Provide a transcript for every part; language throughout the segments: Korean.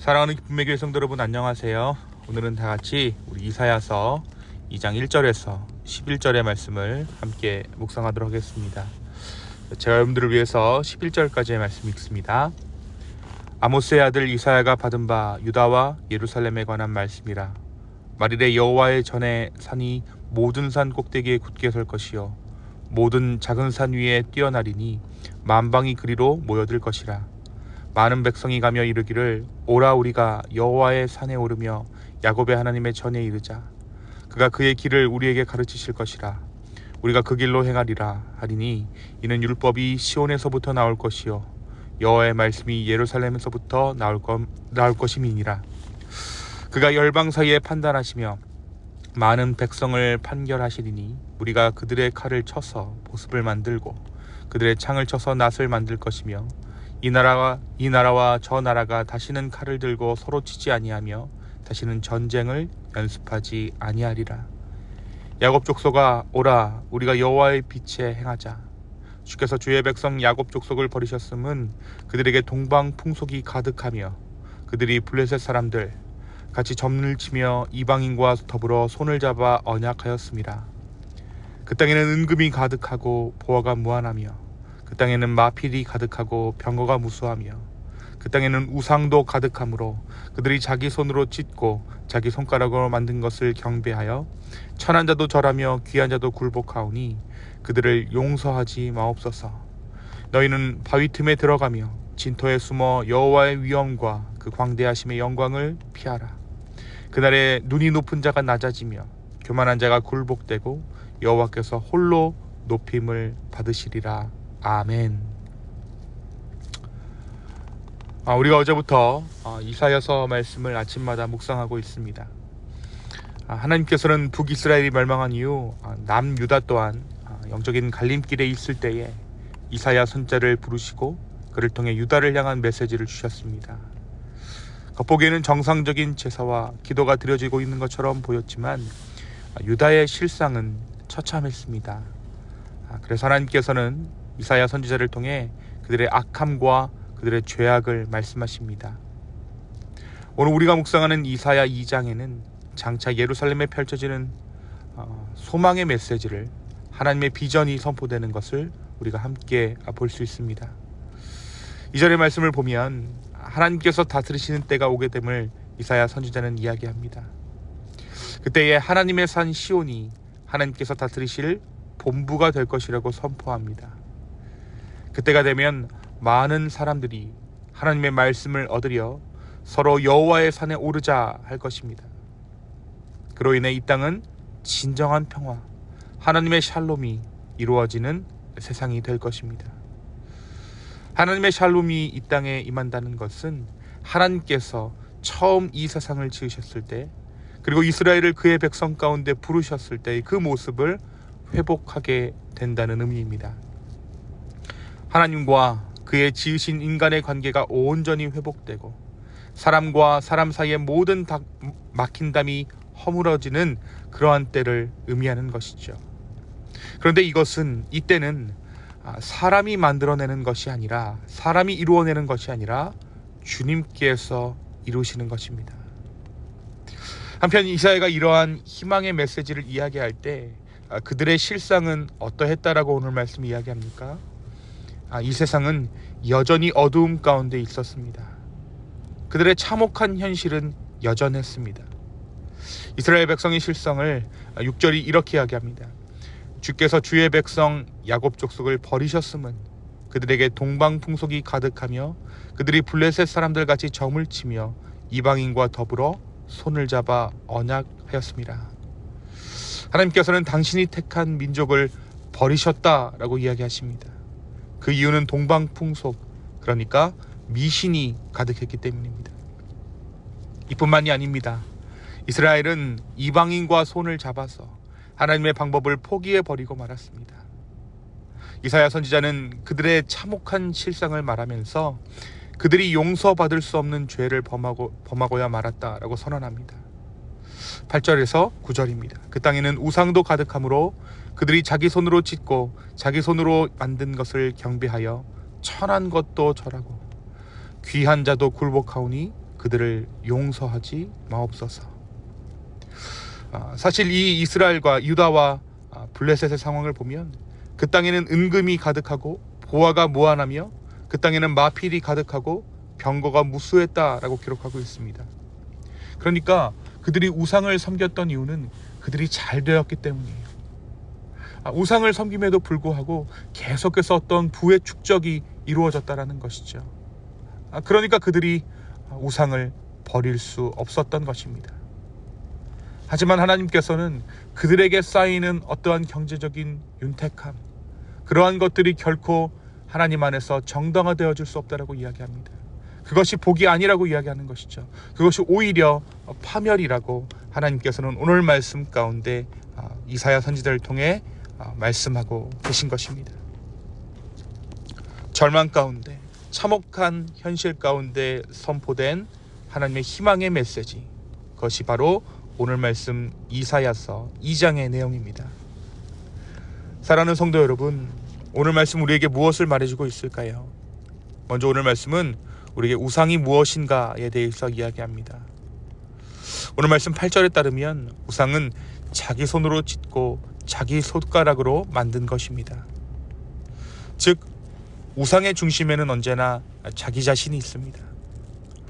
사랑하는 기쁨의 교회 성도 여러분 안녕하세요. 오늘은 다 같이 우리 이사야서 2장 1절에서 11절의 말씀을 함께 묵상하도록 하겠습니다. 제가 여러분들을 위해서 11절까지의 말씀 읽습니다. 아모스의 아들 이사야가 받은 바 유다와 예루살렘에 관한 말씀이라 말일에 여호와의 전에 산이 모든 산 꼭대기에 굳게 설 것이요 모든 작은 산 위에 뛰어나리니 만방이 그리로 모여들 것이라 많은 백성이 가며 이르기를 오라 우리가 여호와의 산에 오르며 야곱의 하나님의 전에 이르자. 그가 그의 길을 우리에게 가르치실 것이라. 우리가 그 길로 행하리라 하리니 이는 율법이 시온에서부터 나올 것이요 여호와의 말씀이 예루살렘에서부터 나올 것 나올 것임이니라. 그가 열방 사이에 판단하시며 많은 백성을 판결하시리니 우리가 그들의 칼을 쳐서 보습을 만들고 그들의 창을 쳐서 낫을 만들 것이며 이 나라와 이 나라와 저 나라가 다시는 칼을 들고 서로 치지 아니하며 다시는 전쟁을 연습하지 아니하리라. 야곱 족속아 오라 우리가 여호와의 빛에 행하자. 주께서 주의 백성 야곱 족속을 버리셨음은 그들에게 동방 풍속이 가득하며 그들이 블레셋 사람들 같이 점을 치며 이방인과 더불어 손을 잡아 언약하였습니다. 그 땅에는 은금이 가득하고 보화가 무한하며 그 땅에는 마필이 가득하고 병거가 무수하며 그 땅에는 우상도 가득하므로 그들이 자기 손으로 찢고 자기 손가락으로 만든 것을 경배하여 천한 자도 절하며 귀한 자도 굴복하오니 그들을 용서하지 마옵소서. 너희는 바위 틈에 들어가며 진토에 숨어 여호와의 위엄과 그 광대하심의 영광을 피하라. 그날에 눈이 높은 자가 낮아지며 교만한 자가 굴복되고 여호와께서 홀로 높임을 받으시리라. 아멘. 아, 우리가 어제부터 어, 이사야서 말씀을 아침마다 묵상하고 있습니다. 아, 하나님께서는 북이스라엘이 멸망한 이후 아, 남유다 또한 아, 영적인 갈림길에 있을 때에 이사야 선자를 부르시고 그를 통해 유다를 향한 메시지를 주셨습니다. 겉보기에는 정상적인 제사와 기도가 드려지고 있는 것처럼 보였지만 아, 유다의 실상은 처참했습니다. 아, 그래서 하나님께서는 이사야 선지자를 통해 그들의 악함과 그들의 죄악을 말씀하십니다. 오늘 우리가 묵상하는 이사야 2장에는 장차 예루살렘에 펼쳐지는 어, 소망의 메시지를 하나님의 비전이 선포되는 것을 우리가 함께 볼 수 있습니다. 이 절의 말씀을 보면 하나님께서 다스리시는 때가 오게 됨을 이사야 선지자는 이야기합니다. 그때에 하나님의 산 시온이 하나님께서 다스리실 본부가 될 것이라고 선포합니다. 그때가 되면 많은 사람들이 하나님의 말씀을 얻으려 서로 여호와의 산에 오르자 할 것입니다. 그로 인해 이 땅은 진정한 평화, 하나님의 샬롬이 이루어지는 세상이 될 것입니다. 하나님의 샬롬이 이 땅에 임한다는 것은 하나님께서 처음 이 세상을 지으셨을 때 그리고 이스라엘을 그의 백성 가운데 부르셨을 때의 그 모습을 회복하게 된다는 의미입니다. 하나님과 그의 지으신 인간의 관계가 온전히 회복되고 사람과 사람 사이의 모든 다, 막힌 담이 허물어지는 그러한 때를 의미하는 것이죠. 그런데 이것은 이때는 사람이 만들어내는 것이 아니라 사람이 이루어내는 것이 아니라 주님께서 이루시는 것입니다. 한편 이사야가 이러한 희망의 메시지를 이야기할 때 그들의 실상은 어떠했다라고 오늘 말씀 이야기합니까? 아, 이 세상은 여전히 어두움 가운데 있었습니다. 그들의 참혹한 현실은 여전했습니다. 이스라엘 백성의 실성을 6절이 이렇게 이야기합니다. 주께서 주의 백성 야곱 족속을 버리셨음은 그들에게 동방 풍속이 가득하며 그들이 블레셋 사람들 같이 점을 치며 이방인과 더불어 손을 잡아 언약하였습니다. 하나님께서는 당신이 택한 민족을 버리셨다라고 이야기하십니다. 그 이유는 동방 풍속 그러니까 미신이 가득했기 때문입니다. 이뿐만이 아닙니다. 이스라엘은 이방인과 손을 잡아서 하나님의 방법을 포기해 버리고 말았습니다. 이사야 선지자는 그들의 참혹한 실상을 말하면서 그들이 용서받을 수 없는 죄를 범하고, 범하고야 말았다라고 선언합니다. 8절에서 9절입니다. 그 땅에는 우상도 가득하므로 그들이 자기 손으로 짓고 자기 손으로 만든 것을 경배하여 천한 것도 절하고 귀한 자도 굴복하오니 그들을 용서하지 마옵소서. 아, 사실 이 이스라엘과 유다와 아, 블레셋의 상황을 보면 그 땅에는 은금이 가득하고 보화가 무한하며 그 땅에는 마필이 가득하고 병거가 무수했다라고 기록하고 있습니다. 그러니까 그들이 우상을 섬겼던 이유는 그들이 잘 되었기 때문이에요. 아, 우상을 섬김에도 불구하고 계속해서 어떤 부의 축적이 이루어졌다라는 것이죠. 아, 그러니까 그들이 우상을 버릴 수 없었던 것입니다. 하지만 하나님께서는 그들에게 쌓이는 어떠한 경제적인 윤택함, 그러한 것들이 결코 하나님 안에서 정당화되어 줄수 없다라고 이야기합니다. 그것이 복이 아니라고 이야기하는 것이죠. 그것이 오히려 파멸이라고 하나님께서는 오늘 말씀 가운데 아, 이사야 선지자를 통해 아, 말씀하고 계신 것입니다. 절망 가운데 참혹한 현실 가운데 선포된 하나님의 희망의 메시지 그것이 바로 오늘 말씀 이사야서 2장의 내용입니다. 사랑하는 성도 여러분, 오늘 말씀 우리에게 무엇을 말해주고 있을까요? 먼저 오늘 말씀은 우리에게 우상이 무엇인가에 대해서 이야기합니다. 오늘 말씀 8절에 따르면 우상은 자기 손으로 짓고 자기 손가락으로 만든 것입니다. 즉 우상의 중심에는 언제나 자기 자신이 있습니다.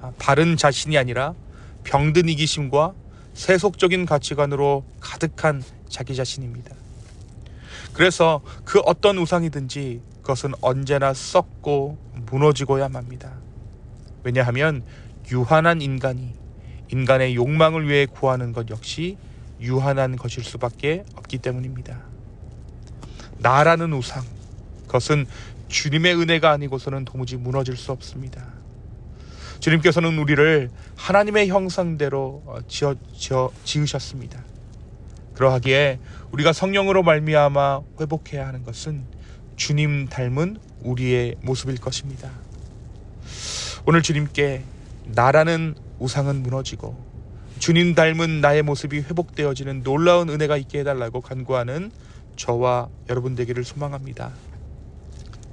아, 바른 자신이 아니라 병든 이기심과 세속적인 가치관으로 가득한 자기 자신입니다. 그래서 그 어떤 우상이든지 그것은 언제나 썩고 무너지고야 맙니다. 왜냐하면 유한한 인간이 인간의 욕망을 위해 구하는 것 역시 유한한 것일 수밖에 없기 때문입니다. 나라는 우상, 그것은 주님의 은혜가 아니고서는 도무지 무너질 수 없습니다. 주님께서는 우리를 하나님의 형상대로 어, 지어, 지어 지으셨습니다. 그러하기에 우리가 성령으로 말미암아 회복해야 하는 것은 주님 닮은 우리의 모습일 것입니다. 오늘 주님께 나라는 우상은 무너지고 주님 닮은 나의 모습이 회복되어지는 놀라운 은혜가 있게 해달라고 간구하는 저와 여러분 되기를 소망합니다.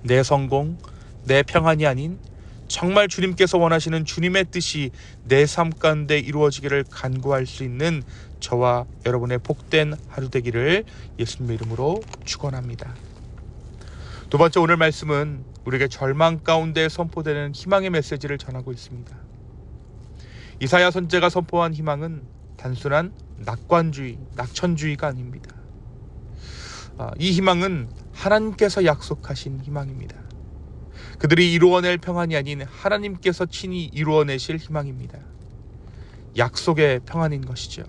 내 성공, 내 평안이 아닌 정말 주님께서 원하시는 주님의 뜻이 내 삶 가운데 이루어지기를 간구할 수 있는 저와 여러분의 복된 하루 되기를 예수님의 이름으로 축원합니다. 두 번째 오늘 말씀은 우리에게 절망 가운데 선포되는 희망의 메시지를 전하고 있습니다. 이사야 선제가 선포한 희망은 단순한 낙관주의, 낙천주의가 아닙니다. 아, 이 희망은 하나님께서 약속하신 희망입니다. 그들이 이루어낼 평안이 아닌 하나님께서 친히 이루어내실 희망입니다. 약속의 평안인 것이죠.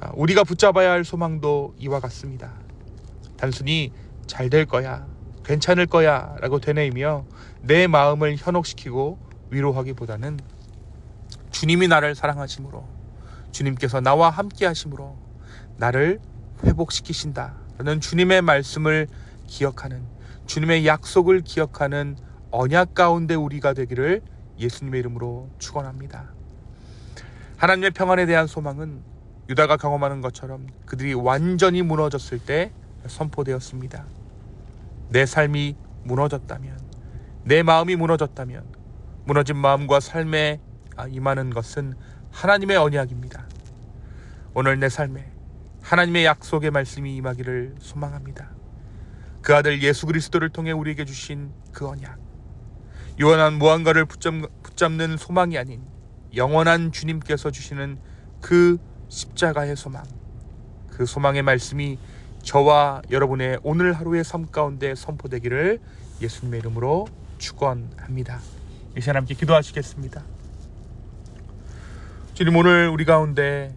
아, 우리가 붙잡아야 할 소망도 이와 같습니다. 단순히 잘 될 거야, 괜찮을 거야 라고 되뇌이며 내 마음을 현혹시키고 위로하기보다는 주님이 나를 사랑하심으로 주님께서 나와 함께 하심으로 나를 회복시키신다 라는 주님의 말씀을 기억하는 주님의 약속을 기억하는 언약 가운데 우리가 되기를 예수님의 이름으로 축원합니다. 하나님의 평안에 대한 소망은 유다가 경험하는 것처럼 그들이 완전히 무너졌을 때 선포되었습니다. 내 삶이 무너졌다면, 내 마음이 무너졌다면, 무너진 마음과 삶에 임하는 것은 하나님의 언약입니다. 오늘 내 삶에 하나님의 약속의 말씀이 임하기를 소망합니다. 그 아들 예수 그리스도를 통해 우리에게 주신 그 언약. 요한한 무한가를 붙잡는 소망이 아닌 영원한 주님께서 주시는 그 십자가의 소망. 그 소망의 말씀이 저와 여러분의 오늘 하루의 삶 가운데 선포되기를 예수님의 이름으로 축원합니다. 이 시간 함께 기도하시겠습니다. 주님 오늘 우리 가운데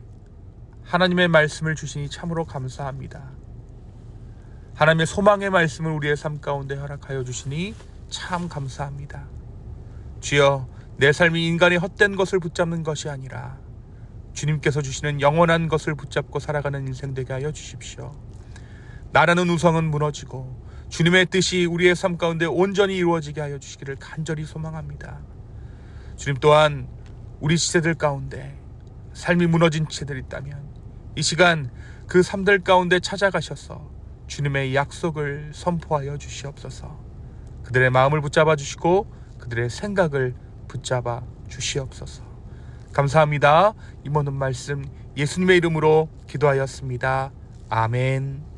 하나님의 말씀을 주시니 참으로 감사합니다. 하나님의 소망의 말씀을 우리의 삶 가운데 허락하여 주시니 참 감사합니다. 주여 내 삶이 인간의 헛된 것을 붙잡는 것이 아니라 주님께서 주시는 영원한 것을 붙잡고 살아가는 인생 되게 하여 주십시오. 나라는 우성은 무너지고 주님의 뜻이 우리의 삶 가운데 온전히 이루어지게 하여 주시기를 간절히 소망합니다. 주님 또한 우리 시대들 가운데 삶이 무너진 지체들이 있다면 이 시간 그 삶들 가운데 찾아가셔서 주님의 약속을 선포하여 주시옵소서. 그들의 마음을 붙잡아 주시고 그들의 생각을 붙잡아 주시옵소서. 감사합니다. 이모는 말씀 예수님의 이름으로 기도하였습니다. 아멘.